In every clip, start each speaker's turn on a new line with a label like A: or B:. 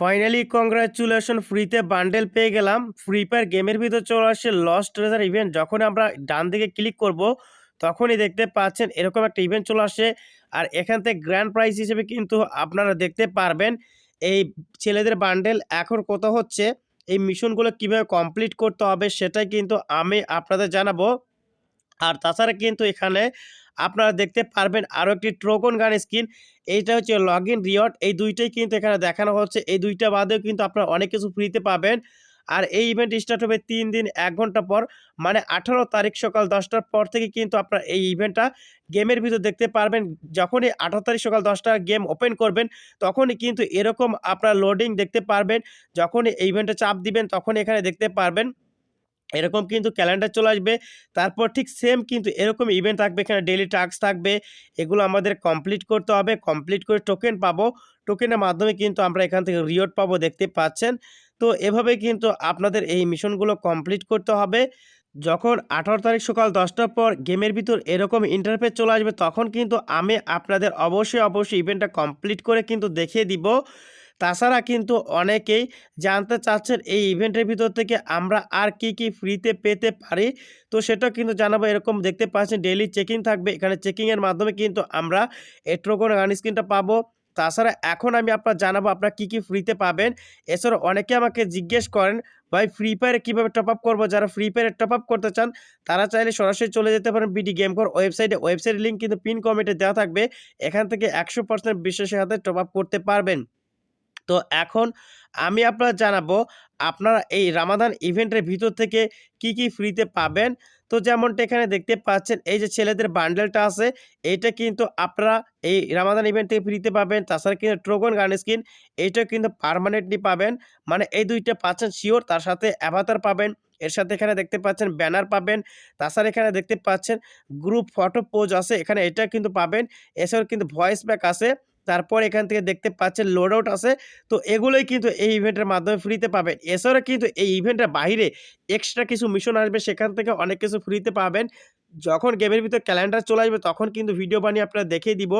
A: Finally congratulation ফ্রিতে bundle পেয়ে গেলাম। ফ্রি ফায়ার গেমের ভিতর চলে আসছে লস্ট ট্রেজার ইভেন্ট যখন আমরা ডান দিকে ক্লিক করব, তখনই দেখতে পাচ্ছেন এরকম একটা ইভেন্ট চলে আসে আর এখান থেকে গ্র্যান্ড প্রাইজ হিসেবে কিন্তু আপনারা দেখতে পারবেন, এই ছেলেদের বান্ডেল এখন কত হচ্ছে, এই মিশনগুলো কীভাবে কমপ্লিট করতে হবে, সেটাই কিন্তু আমি আপনাদের জানাব। আর তাছাড়া কিন্তু এখানে আপনারা দেখতে পারবেন আরও একটি ট্রোকন গান স্কিন। এইটা হচ্ছে লগ ইন রিওয়ার্ড। এই দুইটাই কিন্তু এখানে দেখানো হচ্ছে। এই দুইটা বাদেও কিন্তু আপনারা অনেক কিছু ফ্রিতে পাবেন। আর এই ইভেন্ট স্টার্ট হবে তিন দিন, এক ঘণ্টা পর। মানে আঠারো তারিখ সকাল দশটার পর থেকে কিন্তু আপনারা এই ইভেন্টটা গেমের ভিতর দেখতে পারবেন। যখনই আঠারো তারিখ সকাল দশটা গেম ওপেন করবেন, তখনই কিন্তু এরকম আপনার লোডিং দেখতে পারবেন। যখনই এই ইভেন্টে চাপ দিবেন তখন এখানে দেখতে পারবেন। এরকম কিন্তু ক্যালেন্ডার চলে আসবে। তারপর ঠিক সেম কিন্তু এরকম ইভেন্ট থাকবে এখানে ডেলি টাস্ক থাকবে। এগুলো আমাদের কমপ্লিট করতে হবে। কমপ্লিট করে টোকেন পাবো। টোকেনের মাধ্যমে কিন্তু আমরা এখান থেকে রিওয়ার্ড পাবো, দেখতে পাচ্ছেন? তো এভাবে কিন্তু আপনাদের এই মিশনগুলো কমপ্লিট করতে হবে। যখন আঠারো তারিখ সকাল দশটার পর গেমের ভিতর এরকম ইন্টারফেস চলে আসবে, তখন কিন্তু আমি আপনাদের অবশ্যই অবশ্যই ইভেন্টটা কমপ্লিট করে কিন্তু দেখিয়ে দিব। তাছাড়া কিন্তু অনেকেই জানতে চাচ্ছেন এই ইভেন্টের ভিতর থেকে আমরা আর কি কি ফ্রিতে পেতে পারি। তো সেটা কিন্তু জানাব। এরকম দেখতে পাচ্ছেন ডেলি চেকিং থাকবে। এখানে চেকিংয়ের মাধ্যমে কিন্তু আমরা এট্রোকোন গান স্ক্রিনটা পাবো। তাছাড়া এখন আমি আপনার জানাব আপনারা কী কী ফ্রিতে পাবেন। এছাড়া অনেকে আমাকে জিজ্ঞেস করেন, ভাই, ফ্রি ফায়ারে কীভাবে টপ আপ করব? যারা ফ্রি ফায়ারে টপ আপ করতে চান, তারা চাইলে সরাসরি চলে যেতে পারেন বিডি গেম কর ওয়েবসাইটে। ওয়েবসাইটের লিঙ্ক কিন্তু পিন কমেন্টে দেওয়া থাকবে। এখান থেকে একশো পার্সেন্ট বিশ্বাসের হাতে টপ আপ করতে পারবেন। তো এখন আমি আপনার জানাব, আপনারা এই রামাদান ইভেন্টের ভিতর থেকে কি কি ফ্রিতে পাবেন? তো যেমনটা এখানে দেখতে পাচ্ছেন, এই যে ছেলেদের বান্ডেলটা আছে এইটা কিন্তু আপনারা এই রামাদান ইভেন্ট থেকে ফ্রিতে পাবেন। তাছাড়া কিন্তু ট্রোগন গান স্কিন এইটাও কিন্তু পারমানেন্টলি পাবেন। মানে এই দুইটা পাচ্ছেন শিওর তার সাথে অ্যাভাতার পাবেন। এর সাথে এখানে দেখতে পাচ্ছেন ব্যানার পাবেন। তাছাড়া এখানে দেখতে পাচ্ছেন গ্রুপ ফটো পোজ আছে, এখানে এটা কিন্তু পাবেন। এছাড়াও কিন্তু ভয়েস ব্যাক আছে। তারপর এখান থেকে দেখতে পাচ্ছেন লোড আউট আছে। তো এগুলোই কিন্তু এই ইভেন্টের মাধ্যমে ফ্রিতে পাবেন। এছাড়া কিন্তু এই ইভেন্টের বাইরে এক্সট্রা কিছু মিশন আসবে, সেখান থেকে অনেক কিছু ফ্রিতে পাবেন। যখন গেমের ভিতর ক্যালেন্ডার চলে আসবে, তখন কিন্তু ভিডিও বানিয়ে আপনারা দেখিয়ে দিব।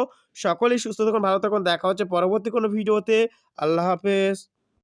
A: সকলেই সুস্থ থাকুন, ভালো থাকুন, দেখা হচ্ছে পরবর্তী কোনো ভিডিওতে আল্লাহ হাফেজ।